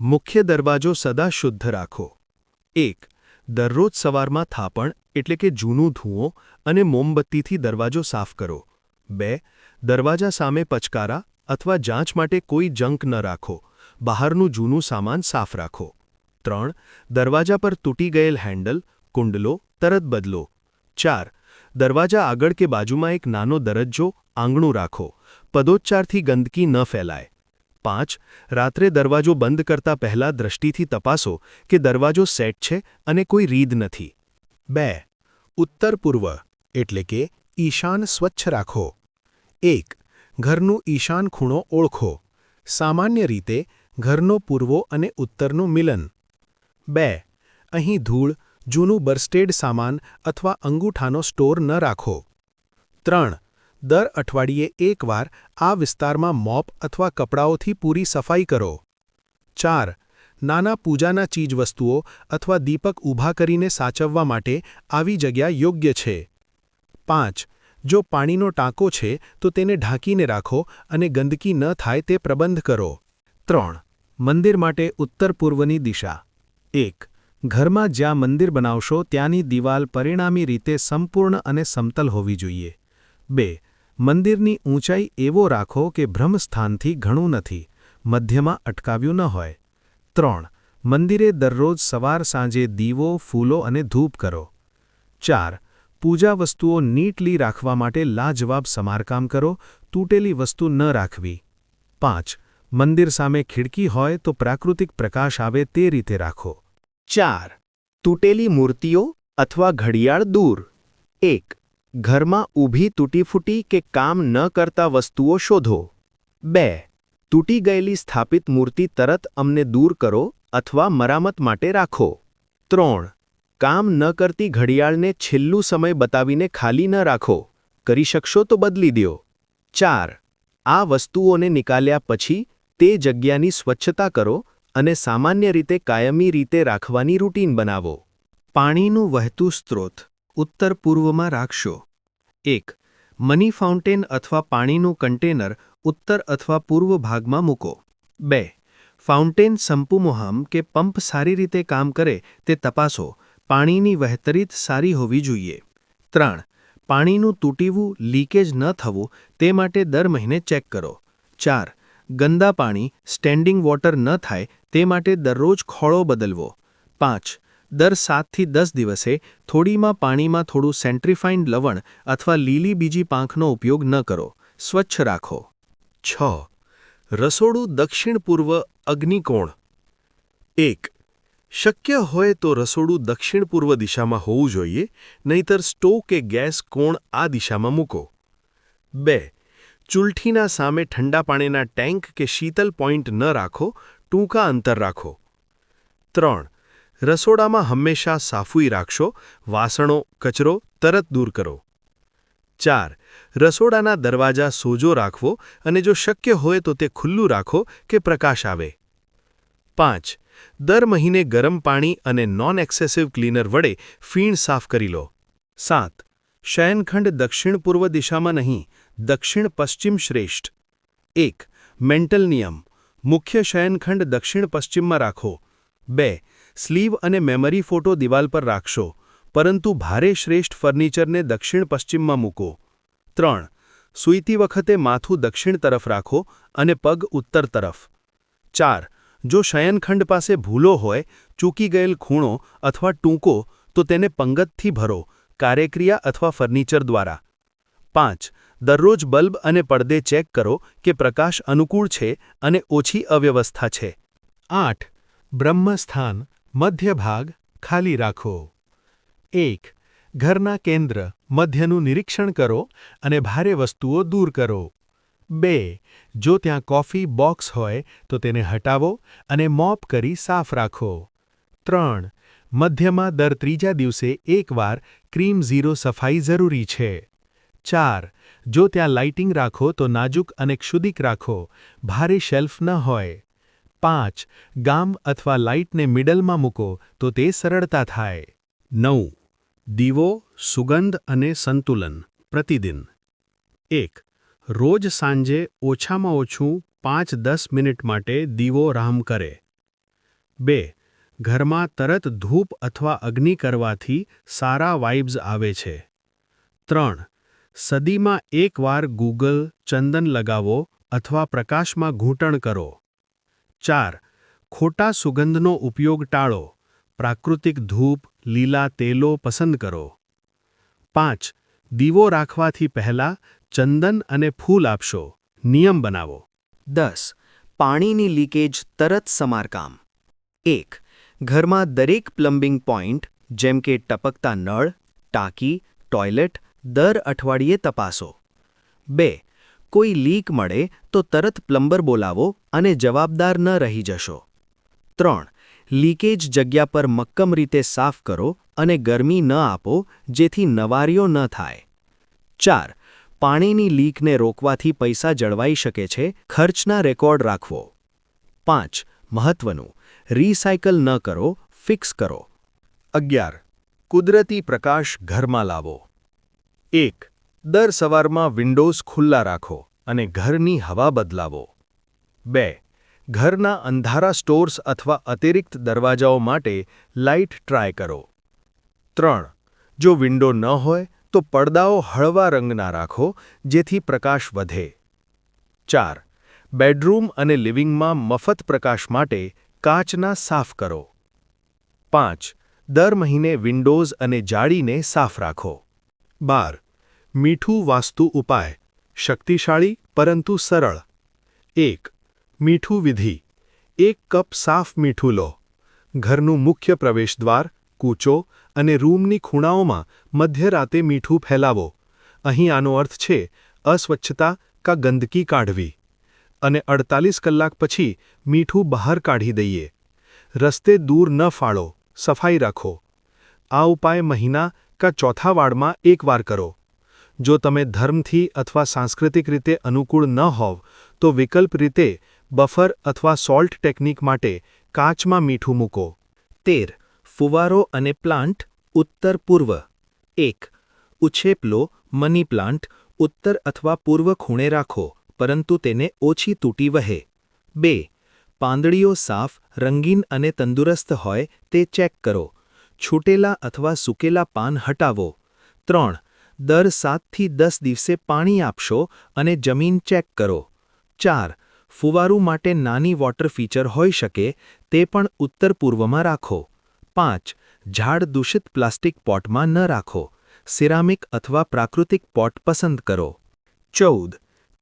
મુખ્ય દરવાજો સદા શુદ્ધ રાખો. એક, દરરોજ સવારમાં થાપણ, એટલે કે જૂનું ધુઓ અને મોમબત્તીથી દરવાજો સાફ કરો. બે, દરવાજા સામે પચકારા અથવા જાંચ માટે કોઈ જંક ન રાખો. બહારનું જૂનું સામાન સાફ રાખો. ત્રણ, દરવાજા પર તૂટી ગયેલ હેન્ડલ, કુંડલો, તરત બદલો. ચાર, દરવાજા આગળ કે બાજુમાં એક નાનો દરજ્જો, આંગણું રાખો. પદોચ્ચારથી ગંદકી ન ફેલાય. પાંચ, રાત્રે દરવાજો બંધ કરતા પહેલા દ્રષ્ટિથી તપાસો કે દરવાજો સેટ છે અને કોઈ રીદ નથી. બે, ઉત્તર પૂર્વ, એટલે કે ઈશાન સ્વચ્છ રાખો. એક, ઘરનું ઈશાન ખૂણો ઓળખો. સામાન્ય રીતે, ઘરનો પૂર્વો અને ઉત્તરનું મિલન. બે, અહીં ધૂળ, જૂનું બરસ્ટેડ સામાન અથવા અંગૂઠાનો સ્ટોર ન રાખો. ત્રણ દર અઠવાડિયે એકવાર આ વિસ્તારમાં મોપ અથવા કપડાઓથી પૂરી સફાઈ કરો. ચાર, નાના પૂજાના ચીજવસ્તુઓ અથવા દીપક ઊભા કરીને સાચવવા માટે આવી જગ્યા યોગ્ય છે. પાંચ, જો પાણીનો ટાંકો છે, તો તેને ઢાંકીને રાખો અને ગંદકી ન થાય તે પ્રબંધ કરો. ત્રણ, મંદિર માટે ઉત્તર પૂર્વની દિશા. એક, ઘરમાં જ્યાં મંદિર બનાવશો ત્યાંની દિવાલ પરિણામી રીતે સંપૂર્ણ અને સમતલ હોવી જોઈએ. બે મંદિરની ઊંચાઈ એવો રાખો કે બ્રહ્મસ્થાનથી ઘણું નથી, મધ્યમાં અટકાવ્યું ન હોય. ત્રણ, મંદિરે દરરોજ સવાર સાંજે દીવો, ફૂલો અને ધૂપ કરો. ચાર, પૂજા વસ્તુઓ નીટલી રાખવા માટે લાજવાબ સમારકામ કરો, તૂટેલી વસ્તુ ન રાખવી. પાંચ, મંદિર સામે ખિડકી હોય તો પ્રાકૃતિક પ્રકાશ આવે તે રીતે રાખો. ચાર, તૂટેલી મૂર્તિઓ અથવા ઘડિયાળ દૂર. એક ઘરમાં ઊભી તૂટીફૂટી કે કામ ન કરતા વસ્તુઓ શોધો. બે, તૂટી ગયેલી સ્થાપિત મૂર્તિ તરત અમને દૂર કરો અથવા મરામત માટે રાખો. ત્રણ, કામ ન કરતી ઘડિયાળને છેલ્લું સમય બતાવીને ખાલી ન રાખો. કરી શકશો તો બદલી દ્યો ચાર, આ વસ્તુઓને નિકાલ્યા પછી તે જગ્યાની સ્વચ્છતા કરો અને સામાન્ય રીતે કાયમી રીતે રાખવાની રૂટીન બનાવો. પાણીનું વહેતું સ્ત્રોત, ઉત્તર પૂર્વમાં રાખશો. એક, મની ફાઉન્ટેન અથવા પાણીનું કન્ટેનર ઉત્તર અથવા પૂર્વ ભાગમાં મૂકો. બે, ફાઉન્ટેન સંપુમોહામ કે પંપ સારી રીતે કામ કરે તે તપાસો, પાણીની વહેતરીત સારી હોવી જોઈએ. ત્રણ, પાણીનું તૂટીવું, લીકેજ ન થવું તે માટે દર મહિને ચેક કરો. ચાર, ગંદા પાણી, સ્ટેન્ડિંગ વોટર ન થાય તે માટે દરરોજ ખોળો બદલવો. પાંચ દર સાતથી દસ દિવસે થોડીમાં પાણીમાં થોડું સેન્ટ્રીફાઇન્ડ લવણ અથવા લીલી બીજી પાંખનો ઉપયોગ ન કરો. સ્વચ્છ રાખો. છ. રસોડું દક્ષિણ પૂર્વ અગ્નિકોણ. એક. શક્ય હોય તો રસોડું દક્ષિણ પૂર્વ દિશામાં હોવું જોઈએ, નહીતર સ્ટોવ કે ગેસ કોણ આ દિશામાં મૂકો. બે. ચૂલઠીના સામે ઠંડા પાણીના ટેન્ક કે શીતલ પોઈન્ટ ન રાખો, ટૂંકા અંતર રાખો. ત્રણ. રસોડામાં હંમેશા સાફુઈ રાખશો, વાસણો, કચરો તરત દૂર કરો. ચાર, રસોડાના દરવાજા સોજો રાખવો અને જો શક્ય હોય તો તે ખુલ્લું રાખો કે પ્રકાશ આવે. પાંચ, દર મહિને ગરમ પાણી અને નોન એક્સેસિવ ક્લીનર વડે ફીણ સાફ કરી લો. સાત, શયનખંડ દક્ષિણ પૂર્વ દિશામાં નહીં, દક્ષિણ પશ્ચિમ શ્રેષ્ઠ. એક, મેન્ટલ નિયમ, મુખ્ય શયનખંડ દક્ષિણ પશ્ચિમમાં રાખો. બે સ્લીવ અને મેમરી ફોટો દિવાલ પર રાખશો, પરંતુ ભારે શ્રેષ્ઠ ફર્નિચરને દક્ષિણ પશ્ચિમમાં મૂકો. ત્રણ, સૂઈતી વખતે માથું દક્ષિણ તરફ રાખો અને પગ ઉત્તર તરફ. ચાર, જો શયનખંડ પાસે ભૂલો હોય, ચૂકી ગયેલ ખૂણો અથવા ટૂંકો, તો તેને પંગતથી ભરો, કાર્યક્રિયા અથવા ફર્નિચર દ્વારા. પાંચ, દરરોજ બલ્બ અને પડદે ચેક કરો કે પ્રકાશ અનુકૂળ છે અને ઓછી અવ્યવસ્થા છે. આઠ, બ્રહ્મસ્થાન મધ્ય ભાગ ખાલી રાખો. એક, ઘરના કેન્દ્ર મધ્યનું નિરીક્ષણ કરો અને ભારે વસ્તુઓ દૂર કરો. બે, જો ત્યાં કોફી બોક્સ હોય તો તેને હટાવો અને મોપ કરી સાફ રાખો. ત્રણ, મધ્યમાં દર ત્રીજા દિવસે એકવાર ક્રીમ ઝીરો સફાઈ જરૂરી છે. ચાર, જો ત્યાં લાઇટિંગ રાખો તો નાજુક અને ક્ષુદિક રાખો, ભારે શેલ્ફ ન હોય. પાંચ, ગામ અથવા લાઇટને મિડલમાં મૂકો તો તે સરળતા થાય. નવ, દીવો, સુગંધ અને સંતુલન, પ્રતિદિન. એક, રોજ સાંજે ઓછામાં ઓછું પાંચ દસ મિનિટ માટે દીવો રામ કરે. બે, ઘરમાં તરત ધૂપ અથવા અગ્નિ કરવાથી સારા વાઇબ્સ આવે છે. ત્રણ, સદીમાં એકવાર ગૂગલ, ચંદન લગાવો અથવા પ્રકાશમાં ઘૂંટણ કરો. ચાર, ખોટા સુગંધનો ઉપયોગ ટાળો, પ્રાકૃતિક ધૂપ, લીલા તેલો પસંદ કરો. પાંચ, દીવો રાખવાથી પહેલા ચંદન અને ફૂલ આપશો. નિયમ બનાવો. દસ, પાણીની લીકેજ તરત સમારકામ. એક, ઘરમાં દરેક પ્લમ્બિંગ પોઇન્ટ જેમ કે ટપકતા નળ, ટાંકી, ટોયલેટ, દર અઠવાડિયે તપાસો. બે કોઈ લીક મળે તો તરત પ્લમ્બર બોલાવો અને જવાબદાર ન રહી જશો. ત્રણ, લીકેજ જગ્યા પર મક્કમ રીતે સાફ કરો અને ગરમી ન આપો જેથી નવારીઓ ન થાય. ચાર, પાણીની લીકને રોકવાથી પૈસા જળવાઈ શકે છે, ખર્ચના રેકોર્ડ રાખવો. પાંચ, મહત્વનું, રીસાયકલ ન કરો, ફિક્સ કરો. અગિયાર, કુદરતી પ્રકાશ ઘરમાં લાવો. એક દર સવારમાં વિન્ડોઝ ખુલ્લા રાખો અને ઘરની હવા બદલાવો. બે, ઘરના અંધારા સ્ટોર્સ અથવા અતિરિક્ત દરવાજાઓ માટે લાઇટ ટ્રાય કરો. ત્રણ, જો વિન્ડો ન હોય, તો પડદાઓ હળવા રંગના રાખો, જેથી પ્રકાશ વધે. ચાર, બેડરૂમ અને લિવિંગમાં મફત પ્રકાશ માટે કાચના સાફ કરો. પાંચ, દર મહિને વિન્ડોઝ અને જાળીને સાફ રાખો. બાર મીઠું વાસ્તુ ઉપાય, શક્તિશાળી પરંતુ સરળ. એક, મીઠું વિધિ. એક કપ સાફ મીઠું લો. ઘરનું મુખ્ય પ્રવેશદ્વાર કૂચો અને રૂમની ખૂણાઓમાં મધ્યરાતે મીઠું ફેલાવો. અહીં આનો અર્થ છે, અસ્વચ્છતા કા ગંદકી કાઢવી. અને અડતાલીસ કલાક પછી મીઠું બહાર કાઢી દઈએ. રસ્તે દૂર ન ફાળો, સફાઈ રાખો. આ ઉપાય મહિના કા ચોથા વાળમાં એકવાર કરો. જો તમે ધર્મથી અથવા સાંસ્કૃતિક રીતે અનુકૂળ ન હોવ, તો વિકલ્પ રીતે બફર અથવા સોલ્ટ ટેકનિક માટે કાચમાં મીઠું મૂકો. તેર. ફુવારો અને પ્લાન્ટ ઉત્તર પૂર્વ. એક. ઉછેપલો મની પ્લાન્ટ ઉત્તર અથવા પૂર્વ ખૂણે રાખો, પરંતુ તેને ઓછી તૂટી વહે. બે. પાંદડીઓ સાફ, રંગીન અને તંદુરસ્ત હોય તે ચેક કરો. છૂટેલા અથવા સૂકેલા પાન હટાવો. ત્રણ. દર સાતથી દસ દિવસે પાણી આપશો અને જમીન ચેક કરો. ચાર, ફુવારું માટે નાની વોટર ફીચર હોઈ શકે, તે પણ ઉત્તર પૂર્વમાં રાખો. પાંચ, ઝાડ દૂષિત પ્લાસ્ટિક પોટમાં ન રાખો. સિરામિક અથવા પ્રાકૃતિક પોટ પસંદ કરો. ચૌદ,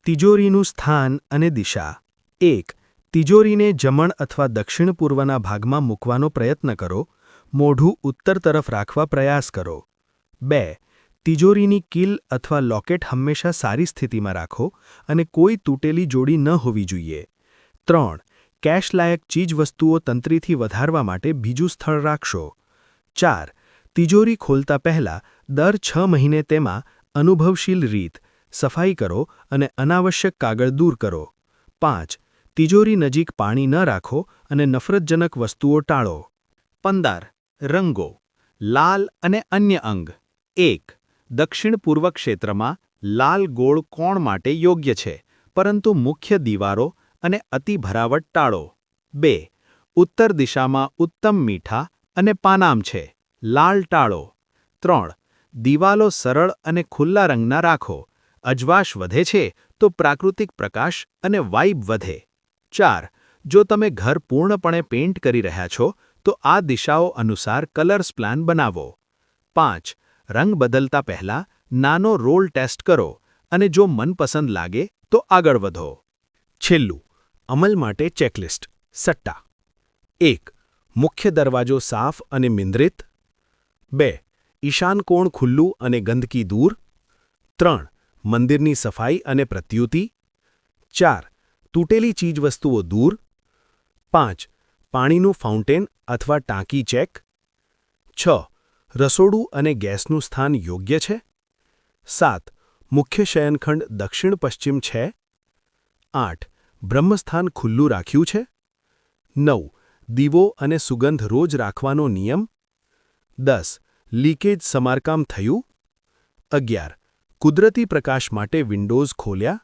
તિજોરીનું સ્થાન અને દિશા. એક, તિજોરીને જમણ અથવા દક્ષિણ પૂર્વના ભાગમાં મૂકવાનો પ્રયત્ન કરો. મોઢું ઉત્તર તરફ રાખવા પ્રયાસ કરો. બે તિજોરીની કિલ અથવા લોકેટ હંમેશા સારી સ્થિતિમાં રાખો અને કોઈ તૂટેલી જોડી ન હોવી જોઈએ. ત્રણ કેશલાયક ચીજવસ્તુઓ તંત્રીથી વધારવા માટે બીજું સ્થળ રાખશો. ચાર, તિજોરી ખોલતા પહેલા દર છ મહિને તેમાં અનુભવશીલ રીત, સફાઈ કરો અને અનાવશ્યક કાગળ દૂર કરો. પાંચ, તિજોરી નજીક પાણી ન રાખો અને નફરતજનક વસ્તુઓ ટાળો. પંદર, રંગો, લાલ અને અન્ય અંગ. એક દક્ષિણ પૂર્વ ક્ષેત્રમાં લાલ ગોળ કોણ માટે યોગ્ય છે? પરંતુ મુખ્ય દીવારો અને અતિ ભરાવટ ટાળો. બે, ઉત્તર દિશામાં ઉત્તમ મીઠા અને પાનામ છે. લાલ ટાળો. ત્રણ, દિવાલો સરળ અને ખુલ્લા રંગના રાખો. અજવાશ વધે છે તો પ્રાકૃતિક પ્રકાશ અને વાઇબ વધે. ચાર, જો તમે ઘર પૂર્ણપણે પેઇન્ટ કરી રહ્યા છો, તો આ દિશાઓ અનુસાર કલર્સ પ્લાન બનાવો. પાંચ રંગ બદલતા પહેલા નાનો રોલ ટેસ્ટ કરો અને જો મનપસંદ લાગે તો આગળ વધો. છેલ્લું, અમલ માટે ચેકલિસ્ટ, સટ્ટા. એક, મુખ્ય દરવાજો સાફ અને મિંદ્રિત. બે, ઈશાન કોણ ખુલ્લું અને ગંદકી દૂર. ત્રણ, મંદિરની સફાઈ અને પ્રત્યુતિ. ચાર, તૂટેલી ચીજવસ્તુઓ દૂર. પાંચ, પાણીનું ફાઉન્ટેન અથવા ટાંકી ચેક. છ રસોડું અને ગેસનું સ્થાન યોગ્ય છે? સાત, મુખ્ય શયનખંડ દક્ષિણ પશ્ચિમ છે? આઠ, બ્રહ્મસ્થાન ખુલ્લું રાખ્યું છે? નવ, દીવો અને સુગંધ રોજ રાખવાનો નિયમ? દસ, લીકેજ સમારકામ થયું? અગિયાર, કુદરતી પ્રકાશ માટે વિન્ડોઝ ખોલ્યા?